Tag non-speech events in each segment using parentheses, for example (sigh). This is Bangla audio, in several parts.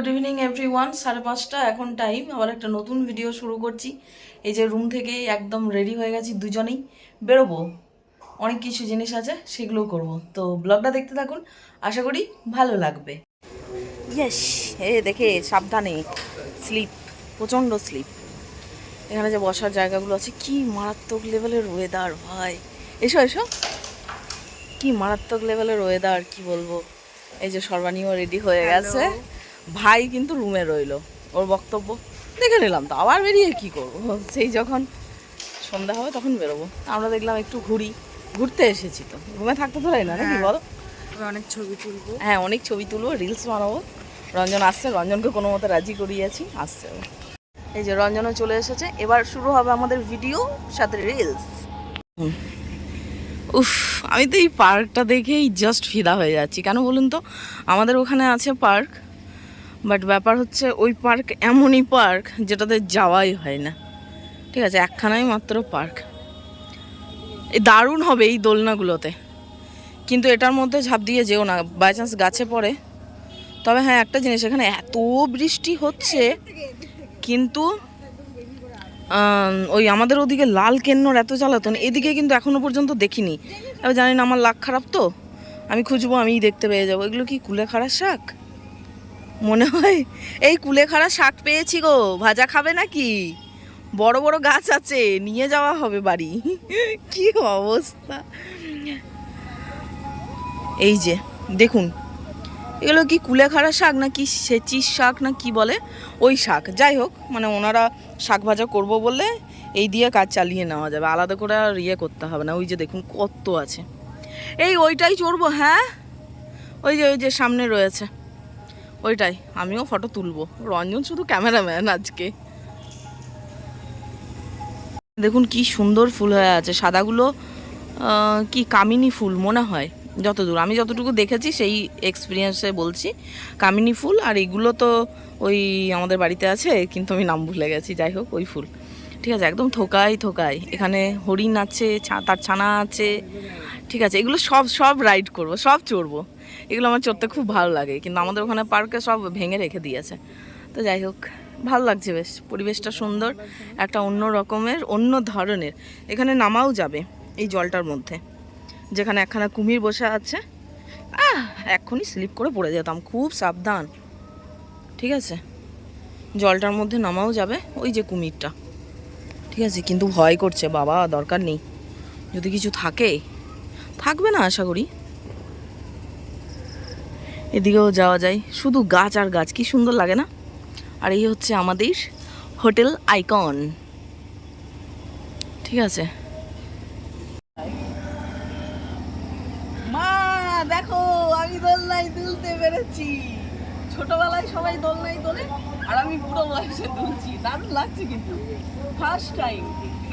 গুড ইভিনিং এভরি ওয়ান সাড়ে পাঁচটা এখন টাইম আবার একটা নতুন ভিডিও শুরু করছি। এই যে রুম থেকে একদম রেডি হয়ে গেছি দুজনেই। বেরোবো। অনেক কিছু জিনিস আছে সেগুলো করব। তো ব্লগটা দেখতে থাকুন। আশা করি ভালো লাগবে। ইয়েস এ দেখে সাবধানে স্লিপ প্রচণ্ড স্লিপ এখানে যে বসার জায়গাগুলো আছে কি মারাত্মক লেভেলের ওয়েদার ভাই। এসো এসো। কি মারাত্মক লেভেলের ওয়েদার কি বলব? এই যে সর্বাণীও রেডি হয়ে গেছে। ভাই কিন্তু রুমে রইল ওর বক্তব্য। দেখে নিলাম তো আবার বেরিয়ে কি করব? সেই যখন সন্ধ্যা হবে তখন বেরোবো। আমরা দেখলাম একটু ঘুরি ঘুরতে এসেছি তো। রুমে থাকতে তো হয় না নাকি বলো? অনেক ছবি তুলবো। হ্যাঁ অনেক ছবি তুলবো রিলস বানাবো। রঞ্জন আসছে রঞ্জনকে কোনো মতে রাজি করিয়েছি আসছে। এই যে রঞ্জনও চলে এসেছে এবার শুরু হবে আমাদের ভিডিও সাথে রিলস উফ আমি তো এই পার্কটা দেখেই জাস্ট ফিদা হয়ে যাচ্ছি। কেন বলুন তো? আমাদের ওখানে আছে পার্ক বাট ব্যাপার হচ্ছে ওই পার্ক এমনই পার্ক যেটাতে যাওয়াই হয় না। ঠিক আছে, একখানাই মাত্র পার্ক। এই দারুণ হবে এই দোলনাগুলোতে। কিন্তু এটার মধ্যে ঝাঁপ দিয়ে যেও না বাই চান্স গাছে পড়ে। তবে হ্যাঁ একটা জিনিস, এখানে এত বৃষ্টি হচ্ছে, কিন্তু ওই আমাদের ওদিকে লাল কেন্নর এত জ্বালাতন, এদিকে কিন্তু এখনও পর্যন্ত দেখিনি। এবার জানি না, আমার লাক খারাপ তো? আমি খুঁজবো, আমিই দেখতে পেয়ে যাব। এগুলো কি কুলেখাড়া শাক? মনে হয় এই কুলেখাড়া শাক পেয়েছি গো, ভাজা খাবে নাকি? বড় বড় গাছ আছে, নিয়ে যাওয়া হবে বাড়ি। কি অবস্থা? এই যে, দেখুন, এগুলো কি কুলেখাড়া শাক না কি সেচির শাক না কি বলে? ওই শাক, যাই হোক মানে ওনারা শাক ভাজা করব বললে এই দিয়ে কাজ চালিয়ে নেওয়া যাবে, আলাদা করে আর ইয়ে করতে হবে না। ওই যে দেখুন, কত আছে। এই ওইটাই চড়বো হ্যাঁ? ওই যে ওই যে সামনে রয়েছে। ওইটাই, আমিও ফটো তুলবো। রঞ্জন শুধু ক্যামেরাম্যান আজকে। দেখুন কি সুন্দর ফুল হয়ে আছে, সাদাগুলো কি কামিনী ফুল মনে হয়, যতদূর। আমি যতটুকু দেখেছি সেই এক্সপিরিয়েন্সে বলছি, কামিনী ফুল, আর এগুলো তো ওই আমাদের বাড়িতে আছে, কিন্তু আমি নাম ভুলে গেছি, যাই হোক, ওই ফুল। ঠিক আছে, একদম থোকাই থোকাই এখানে হরিণ আছে তার ছানা আছে। ঠিক আছে, এগুলো সব সব রাইড করব, সব চড়বো। এগুলো আমার চড়তে খুব ভালো লাগে, কিন্তু আমাদের ওখানে পার্কে সব ভেঙে রেখে দিয়েছে। তো যাই হোক, ভালো লাগছে বেশ, পরিবেশটা সুন্দর, একটা অন্য রকমের, অন্য ধরনের। এখানে নামাও যাবে এই জলটার মধ্যে, যেখানে একখানা কুমির বসে আছে। আহ, এক্ষুনি স্লিপ করে পড়ে যেতাম, খুব সাবধান। ঠিক আছে? জলটার মধ্যে নামাও যাবে, ওই যে কুমিরটা। ঠিক আছে, কিন্তু ভয় করছে, বাবা, দরকার নেই। যদি কিছু থাকে, থাকবে না আশা করি। এদিকেও যাওয়া যায়। শুধু গাছ আর গাছ, কি সুন্দর লাগে না? আর এই হচ্ছে আমাদের হোটেল আইকন। ঠিক আছে। মা, দেখো, আমি দোলনায় দুলতে পেরেছি। ছোটবেলায় সবাই দোলনায় দোলে, আর আমি পুরো বয়সে দুলছি। দারুণ লাগছে কিন্তু। ফার্স্ট টাইম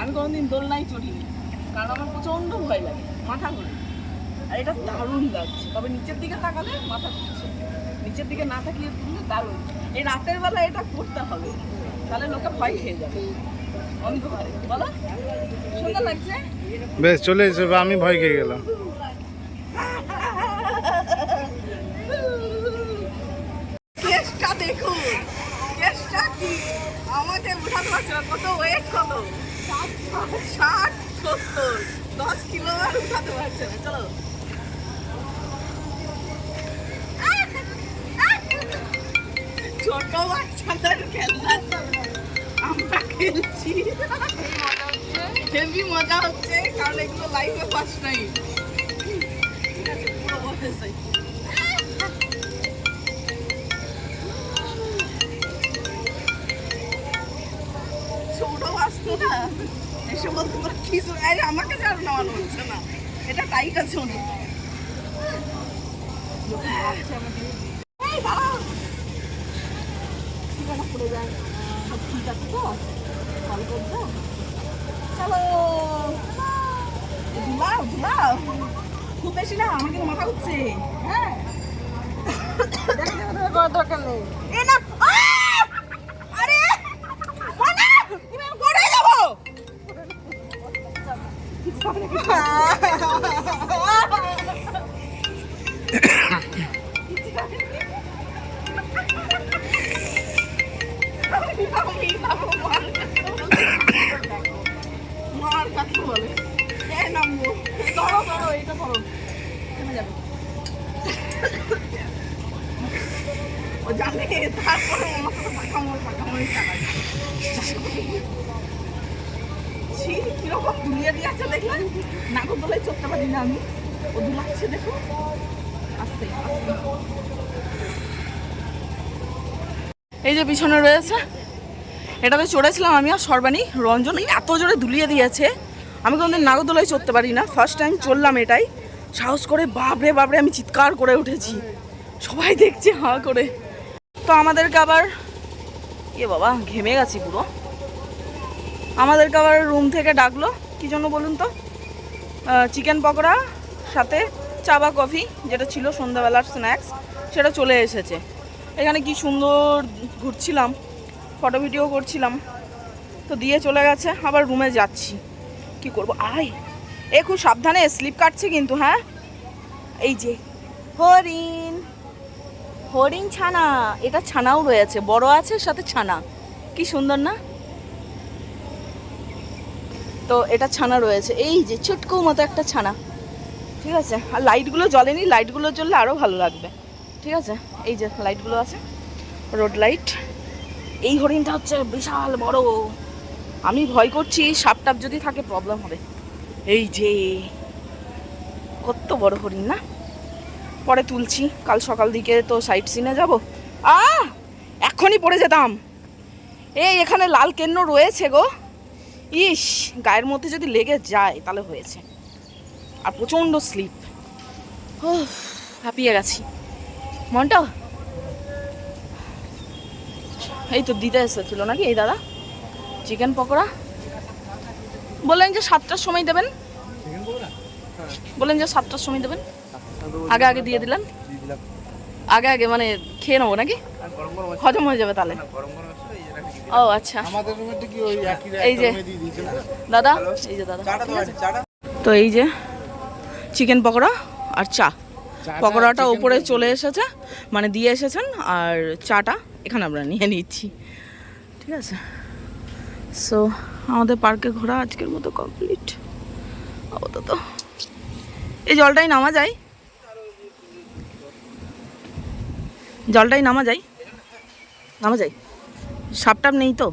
আমি কোনোদিন দোলনায় চড়িনি, কারণ আমার প্রচণ্ড ভয় লাগে, মাথা ঘুরে। আর এটা দারুণ লাগছে। তবে নিচের দিকে তাকালে মাথা ঘুরছে। নিচের দিকে না তাকিয়ে তুললে দারুণ। এই রাতের বেলা এটা করতে হবে। তাহলে লোকে ভয় খেয়ে যাবে। অন্ধকারে। বলো? সুন্দর লাগছে? বেশ চলে এসে আমি ভয় খেয়ে গেলাম। কেসটা দেখুন। কেসটা কি? আমাকে উঠাতে পারছে না কত ওয়েট কত? ষাট সত্তর। দশ কিলো আর উঠাতে পারছে না। চলো। ছোট বাচ্চাদের খেলনা আমরা খেলছি। হেভি মজা হচ্ছে কারণ এগুলো লাইফে ফার্স্ট বয়সে ছোট আসতো না এসে বলতে পারে কিছু আমাকে যার নেওয়ানো হচ্ছে না এটা টাইট আছে অনেক পড়ে যায়। সব ঠিক আছে তো? কল করব? চলো। দুলাও, দুলাও। খুব বেশি না আমার কিন্তু মাথা উঠছে হ্যাঁ দরকার নেই এই যে পিছনে রয়েছে, এটাতে চড়েছিলাম আমি আর সর্বাণী, রঞ্জন এত জোরে দুলিয়ে দিয়েছে। আমি কোনোদিন নাগরদোলায় চড়তে পারি না। ফার্স্ট টাইম চললাম এটাই। সাহস করে বাবরে বাবরে আমি চিৎকার করে উঠেছি। সবাই দেখছে হাঁ করে। তো আমাদেরকে আবার এ বাবা, ঘেমে গেছি পুরো। আমাদেরকে আবার রুম থেকে ডাকলো। কি জন্য বলুন তো? চিকেন পকোড়া, সাথে চা বা কফি যেটা ছিল সন্ধ্যাবেলার স্ন্যাক্স সেটা চলে এসেছে। এখানে কি সুন্দর ঘুরছিলাম ফটো ভিডিও করছিলাম। তো দিয়ে চলে গেছে, আবার রুমে যাচ্ছি। কি করব? আয়! এ খুব সাবধানে স্লিপ কাটছে কিন্তু হ্যাঁ? এই যে, হরিণ! হরিণ ছানা! এটা ছানাও রয়েছে, বড় আছে, সাথে ছানা। কি সুন্দর না? তো এটা ছানা রয়েছে। এই যে চুটকু মতো একটা ছানা। ঠিক আছে? আর লাইটগুলো জ্বলেনি লাইটগুলো জ্বললে আরও ভালো লাগবে। ঠিক আছে? এই যে লাইটগুলো আছে রোড লাইট এই হরিণটা হচ্ছে বিশাল বড়। আমি ভয় করছি সাপ টাপ যদি থাকে প্রবলেম হবে। এই যে, কত বড় হরিণ না? পরে তুলছি, কাল সকাল দিকে তো সাইট সিনে যাব। আ এখনই পড়ে যেতাম। এই এখানে লাল কেন্ন রয়েছে গো। ইস, গায়ের মধ্যে যদি লেগে যায়, তাহলে হয়েছে। আর প্রচণ্ড স্লিপ ও হাঁপিয়ে গেছি। মনটা? এই তো দিতে এসেছিল নাকি? এই দাদা? চিকেন পকোড়া? বললেন যে সাতটার সময় দেবেন। বললেন যে সাতটার সময় দেবেন। আগে আগে দিয়ে দিলেন। আগে আগে মানে খেয়ে নেব নাকি? হজম হয়ে যাবে তাহলে। ও আচ্ছা। আমাদের রুমেতে কি ওই একই এই যে। দাদা এই যে দাদা। তো এই যে চিকেন পকোড়া আর চা। পকোড়াটা ওপরে চলে এসেছে মানে দিয়ে এসেছেন আর চাটা এখানে আমরা নিয়ে নিচ্ছি। ঠিক আছে? সো আমাদের পার্কে ঘোরা আজকের মতো কমপ্লিট আপাতত। এই জলটাই নামা যায়। জলটাই নামা যায়। নামা যায়। সাপ টাপ নেই তো?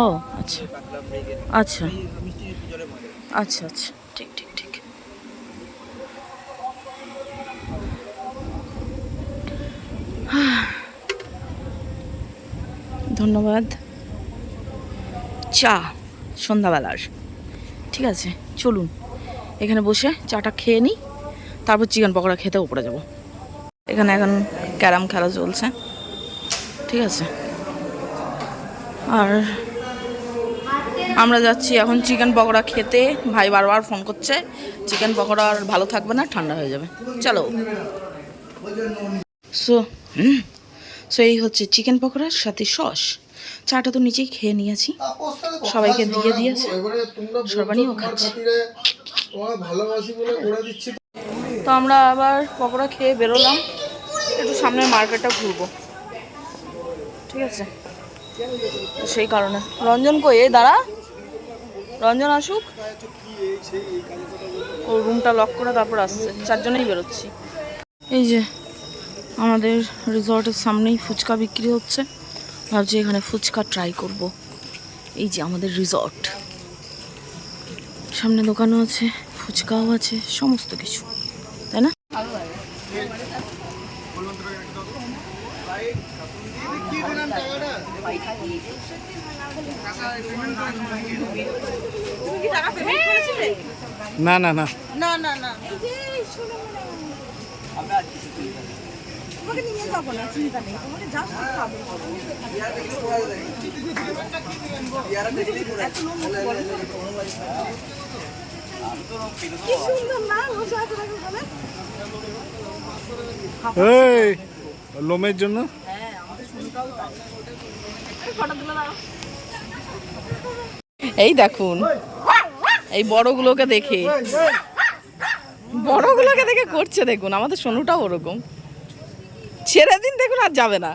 ও আচ্ছা। আচ্ছা। আচ্ছা আচ্ছা। ঠিক ঠিক ঠিক। ধন্যবাদ। চা, সন্ধ্যাবেলার। ঠিক আছে, চলুন। এখানে বসে চাটা খেয়ে নিই, তারপর চিকেন পকোড়া খেতে উপরে যাব। এখানে এখন ক্যারাম খেলা চলছে। ঠিক আছে? আর আমরা যাচ্ছি এখন চিকেন পকোড়া খেতে। ভাই বারবার ফোন করছে চিকেন পকোড়া আর ভালো থাকবে না ঠান্ডা হয়ে যাবে। চলো। সো সো এই হচ্ছে চিকেন পকোড়ার সাথে সস। চাটা তো নিচেই খেয়ে নিয়েছি। সবাইকে দিয়ে দিয়েছে। সর্বাণীও খাচ্ছে। তো আমরা আবার পকোড়া খেয়ে বেরোলাম। একটু সামনের মার্কেটটা ঘুরবো। ঠিক আছে? সেই কারণে। রঞ্জন কই? এই দাঁড়া। রঞ্জন আসুক। ও রুমটা লক করে তারপর আসছে। চারজনেই বেরোচ্ছি। এই যে, আমাদের রিসর্টের সামনেই ফুচকা বিক্রি হচ্ছে। ভাবছি এখানে ফুচকা ট্রাই করব। এই যে আমাদের রিসর্ট। সামনে দোকানও আছে, ফুচকাও আছে, সমস্ত কিছু। তাই না? না না না। না না না এই লোমের জন্য? এই দেখুন এই বড়গুলোকে দেখে। বড়গুলোকে দেখে করছে দেখুন আমাদের সোনুটাও ওরকম। ছেড়ে দিন দেখুন আর যাবে না।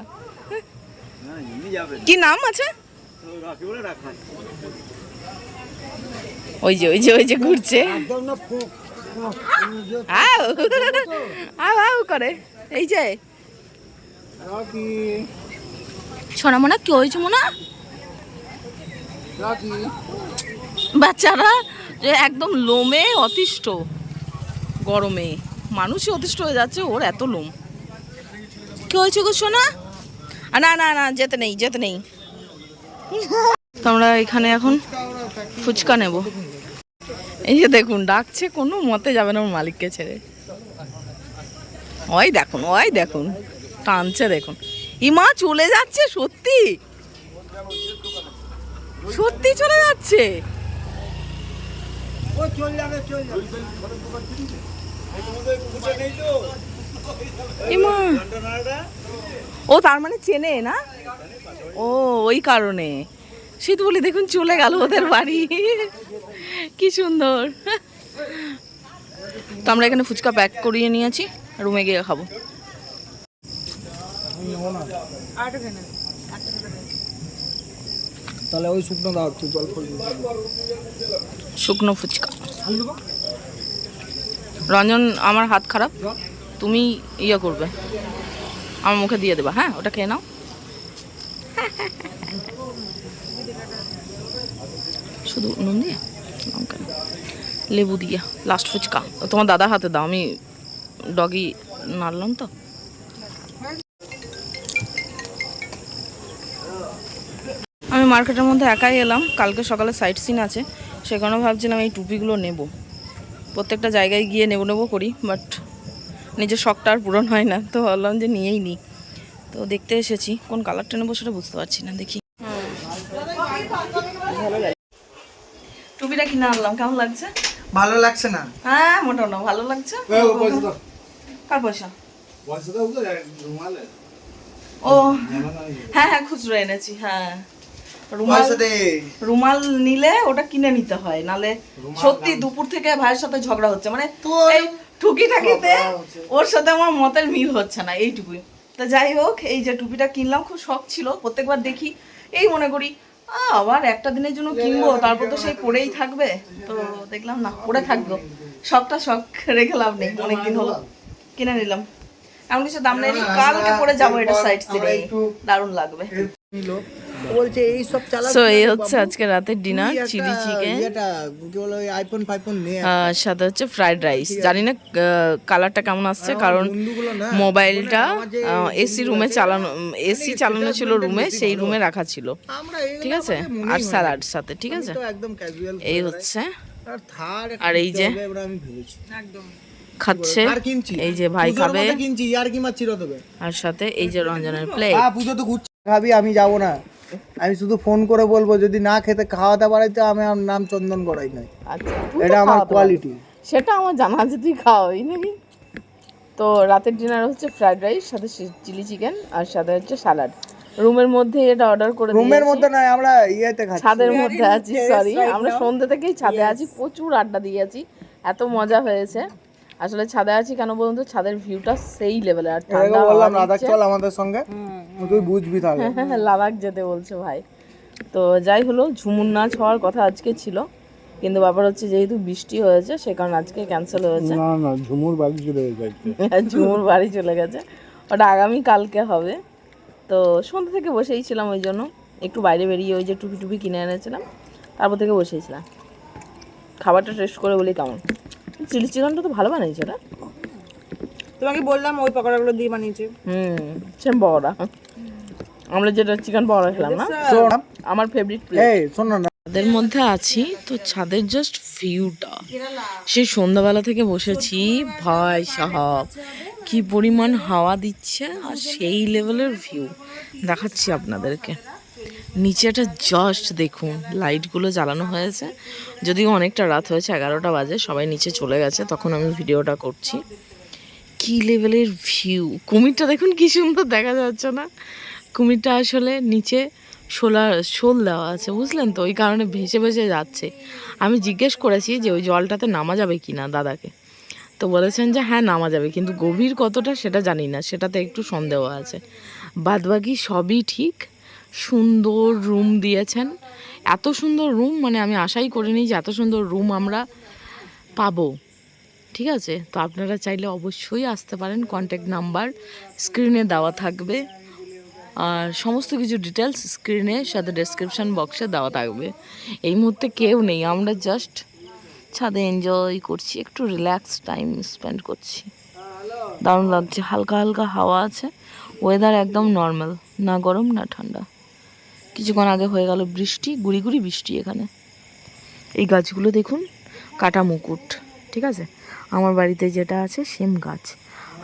কি নাম আছে? ওই যে ওই যে ওই যে ঘুরছে। আউ আউ আউ করে। এই যে। সোনা মোনা কি হয়েছে মোনা? বাচ্চারা যে একদম লোমে অতিষ্ঠ গরমে। মানুষই অতিষ্ঠ হয়ে যাচ্ছে ওর এত লোম। কি হয়েছে গো সোনা না না না যেতে নেই যেতে নেই। তো আমরা এখানে এখন ফুচকা নেব। এই যে দেখুন ডাকছে কোনো মতে যাবে না ওর মালিককে ছেড়ে। ওই দেখুন ওই দেখুন, টানছে দেখুন। ইমা চলে যাচ্ছে, সত্যি? সত্যি চলে যাচ্ছে? ও তার মানে চেনে, না? ও, ওই কারণে। সে তো বলি দেখুন, চলে গেল ওদের বাড়ি। কি সুন্দর। তো আমরা এখানে ফুচকা প্যাক করিয়ে নিয়েছি। রুমে গিয়ে খাব। তাহলে ওই শুকনো দাও একটু জল শুকনো ফুচকা। রঞ্জন আমার হাত খারাপ। তুমি ইয়ে করবে। আমার মুখে দিয়ে দেবা হ্যাঁ? ওটা খেয়ে নাও। শুধু নুন দিয়ে? লঙ্কা লেবু দিয়ে। লাস্ট ফুচকা। তোমার দাদার হাতে দাও আমি ডগি নাড়লাম তো। আমি মার্কেটের মধ্যে একাই এলাম কালকে সকালে সাইট সিন আছে সে কারণে ভাবছিলাম এই টুপিগুলো নেব। প্রত্যেকটা জায়গায় গিয়ে নেব নেব করি বাট নিজের শখটা আর পূরণ হয় না তো ভাবলাম যে নিয়েই নিই তো দেখতে এসেছি কোন কালারটা নেব সেটা বুঝতে পারছি না দেখি। টুপিটা কিনে আনলাম কেমন লাগছে? ভালো লাগছে না। হ্যাঁ মোটামুটি ভালো লাগছে। দাও। কার পয়সা। ও হ্যাঁ হ্যাঁ খুচরো এনেছি হ্যাঁ। রুমাল রুমাল নিলে ওটা কিনে নিতে হয় নালে সত্যি দুপুর থেকে ভাইয়ের সাথে ঝগড়া হচ্ছে মানে এই ঠুকি ঠাকিতে ওর সাথে আমার মতের মিল হচ্ছে না এইটুকুই। তো যাই হোক এই যে টুপিটা কিনলাম খুব শখ ছিল প্রত্যেকবার দেখি। এই মনে করি আবার একটা দিনের জন্য কিনবো তারপর তো সেই পরেই থাকবে। তো দেখলাম না পরে থাকব। শখটা শখ রেখে লাভ নেই অনেকদিন হলো। কিনে নিলাম। এমন কিছু দাম নেই। কালকে পরে যাব এটা সাইড সিনে দারুণ লাগবে। বলছে এই সব চালা সো এই হচ্ছে আজকে রাতের ডিনার চিলি চিকেন কি বলে আইফোন ফাইফোন নিয়ে সাথে হচ্ছে ফ্রাইড রাইস জানি না কালারটা কেমন আসছে কারণ মোবাইলটা এসি রুমে চালানো এসি চালানো ছিল রুমে সেই রুমে রাখা ছিল। ঠিক আছে? আর স্যালাড সাথে ঠিক আছে? তো একদম ক্যাজুয়াল এই হচ্ছে। আর এই যে একদম। খাচ্ছে। এই যে ভাই খাবে। কিনছি আর কি মারছি তবে আর সাথে এই যে রঞ্জনের প্লেট পুজো তো ঘুরছি। খাবি আমি যাব না। আমি শুধু ফোন করে বলব যদি না খেতে খাওয়াতে পারাইতে আমি আমার নাম চন্দন করাই নাই। আচ্ছা তো এটা আমার কোয়ালিটি সেটা আমার জানা আছে তুই খাওয়াই নাকি তো রাতের ডিনার হচ্ছে ফ্রাইড রাইস সাথে চিলি চিকেন আর সাথে হচ্ছে স্যালাড রুমের মধ্যে এটা অর্ডার করে রুমের মধ্যে নয় আমরা ইয়েতে খাচ্ছি। ছাদের মধ্যে আছি সরি আমরা সন্ধ্যে থেকেই ছাদে আছি প্রচুর আড্ডা দিয়ে দিয়েছি এত মজা হয়েছে। আসলে ছাদে আছি কেন বলুন তো? ছাদের ভিউটা সেই লেভেলের আর ঠান্ডা বললাম দিচ্ছে। চল আমাদের সঙ্গে। তুই বুঝবি তাহলে। (laughs) লাদাখ যেতে বলছো ভাই। তো যাই হলো ঝুমুর নাচ হওয়ার কথা আজকে ছিল কিন্তু ব্যাপার হচ্ছে যেহেতু বৃষ্টি হয়েছে সে কারণে আজকে ক্যান্সেল হয়েছে। না না ঝুমুর বাড়ি চলে যাচ্ছে (laughs) ঝুমুর বাড়ি চলে গেছে। ওটা আগামী কালকে হবে। তো সন্ধ্যা থেকে বসেই ছিলাম ওই জন্য। একটু বাইরে বেরিয়ে ওই যে টুপি টুপি কিনে এনেছিলাম তারপর থেকে বসেছিলাম খাবারটা টেস্ট করে বলি কেমন? চিলি চিকেনটা তো ভালো বানিয়েছে না তোমাকে বললাম ওই পকোড়াগুলো দিয়ে বানিয়েছে। হুম সেম পকোড়া। আমরা যেটা চিকেন পকোড়া খেলাম না আমার ফেভারিট এই শোন না। ছাদের মধ্যে আছি তো ছাদের জাস্ট ভিউটা সেই সন্ধ্যাবেলা থেকে বসেছি ভাই সাহাব কি পরিমাণ হাওয়া দিচ্ছে আর সেই লেভেলের ভিউ দেখাচ্ছি আপনাদেরকে। নিচেটা জাস্ট দেখুন লাইটগুলো জ্বালানো হয়েছে। যদিও অনেকটা রাত হয়েছে, এগারোটা বাজে, সবাই নিচে চলে গেছে, তখন আমি ভিডিওটা করছি। কি লেভেলের ভিউ কুমিরটা দেখুন কি সুন্দর দেখা যাচ্ছে না। কুমিরটা আসলে নিচে শোলার শোল দেওয়া আছে, বুঝলেন তো? ওই কারণে ভেসে ভেসে যাচ্ছে। আমি জিজ্ঞেস করেছি যে, ওই জলটাতে নামা যাবে কি না দাদাকে? তো বলেছেন যে হ্যাঁ নামা যাবে, কিন্তু গভীর কতটা সেটা জানি না, সেটাতে একটু সন্দেহ আছে। বাদবাকি সবই ঠিক। সুন্দর রুম দিয়েছেন। এত সুন্দর রুম মানে আমি আশাই করিনি যে এত সুন্দর রুম আমরা পাবো। ঠিক আছে? তো আপনারা চাইলে অবশ্যই আসতে পারেন। কন্ট্যাক্ট নাম্বার স্ক্রিনে দেওয়া থাকবে। আর সমস্ত কিছু ডিটেলস স্ক্রিনে সাথে ডেসক্রিপশন বক্সে দেওয়া থাকবে। এই মুহূর্তে কেউ নেই। আমরা জাস্ট ছাদে এনজয় করছি, একটু রিল্যাক্স টাইম স্পেন্ড করছি। দারুণ লাগছে। হালকা হালকা হাওয়া আছে। ওয়েদার একদম নর্মাল না গরম, না ঠান্ডা। কিছুক্ষণ আগে হয়ে গেল বৃষ্টি, গুড়ি গুড়ি বৃষ্টি এখানে। এই গাছগুলো দেখুন, কাটা মুকুট, ঠিক আছে? আমার বাড়িতে যেটা আছে সেম গাছ।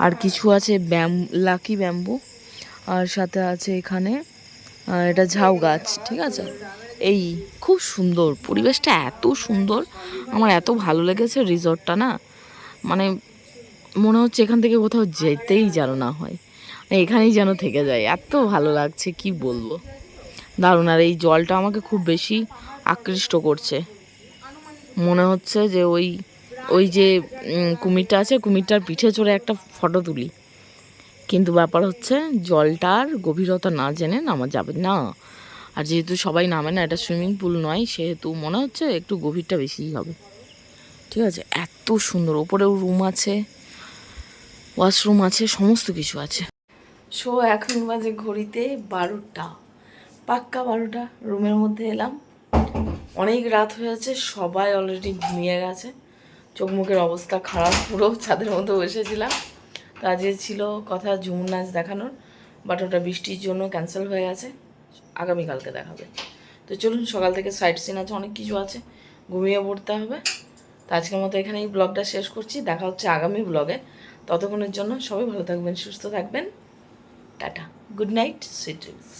আর কিছু আছে ব্যাম, লাকি ব্যাম্বু, আর সাথে আছে এখানে এটা ঝাউ গাছ, ঠিক আছে? এই খুব সুন্দর, পরিবেশটা এত সুন্দর, আমার এত ভালো লেগেছে রিসর্টটা না। মানে মনে হচ্ছে এখান থেকে কোথাও যেতেই যেন না হয়। মানে এখানেই যেন থেকে যায়, এত ভালো লাগছে, কি বলব? দারুণ, আর এই জলটা আমাকে খুব বেশি আকৃষ্ট করছে। মনে হচ্ছে যে ওই ওই যে কুমিরটা আছে, কুমিরটার পিঠে চড়ে একটা ফটো তুলি। কিন্তু ব্যাপার হচ্ছে জলটার গভীরতা না জেনে নামা যাবে না। আর যেহেতু সবাই নামে না, এটা সুইমিং পুল নয়, সেহেতু মনে হচ্ছে একটু গভীরটা বেশিই হবে। ঠিক আছে, এত সুন্দর, ওপরেও রুম আছে, ওয়াশরুম আছে, সমস্ত কিছু আছে। সো এখন বাজে ঘড়িতে বারোটা। পাক্কা বারোটা রুমের মধ্যে এলাম। অনেক রাত হয়ে হয়েছে সবাই অলরেডি ঘুমিয়ে গেছে। চোখ মুখের অবস্থা খারাপ, পুরো ছাদের মধ্যে বসেছিলাম। তো আজকে ছিল কথা ঝুমুর নাচ দেখানোর বাট ওটা বৃষ্টির জন্য ক্যান্সেল হয়ে গেছে। আগামীকালকে দেখাবে। তো চলুন, সকাল থেকে সাইট সিন আছে, অনেক কিছু আছে। ঘুমিয়ে পড়তে হবে। তো আজকের মতো এখানেই ব্লগটা শেষ করছি। দেখা হচ্ছে আগামী ব্লগে ততক্ষণের জন্য সবাই ভালো থাকবেন, সুস্থ থাকবেন। Tata. Good night sweet dreams